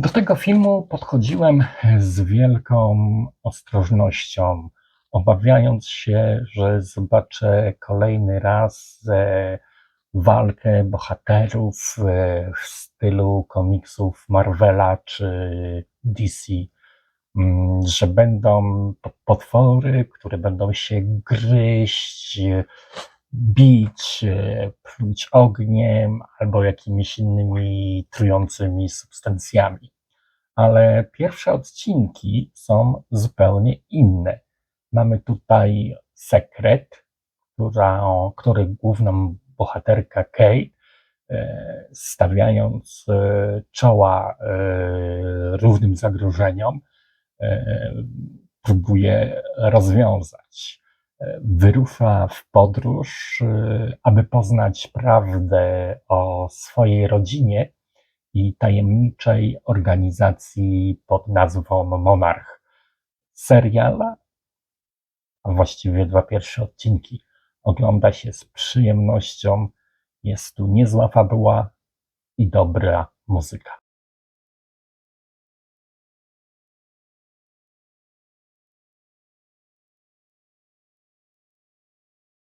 Do tego filmu podchodziłem z wielką ostrożnością, obawiając się, że zobaczę kolejny raz e, walkę bohaterów e, w stylu komiksów Marvela czy DC. Mm, Że będą potwory, które będą się gryźć, bić, e, pluć ogniem albo jakimiś innymi trującymi substancjami ale pierwsze odcinki są zupełnie inne. Mamy tutaj sekret, która, który główną bohaterka Kate, e, stawiając e, czoła różnym zagrożeniom, próbuje rozwiązać. Wyrusza w podróż, e, aby poznać prawdę o swojej rodzinie i tajemniczej organizacji pod nazwą Monarch. Serial, a właściwie dwa pierwsze odcinki, ogląda się z przyjemnością. Jest tu niezła fabuła i dobra muzyka.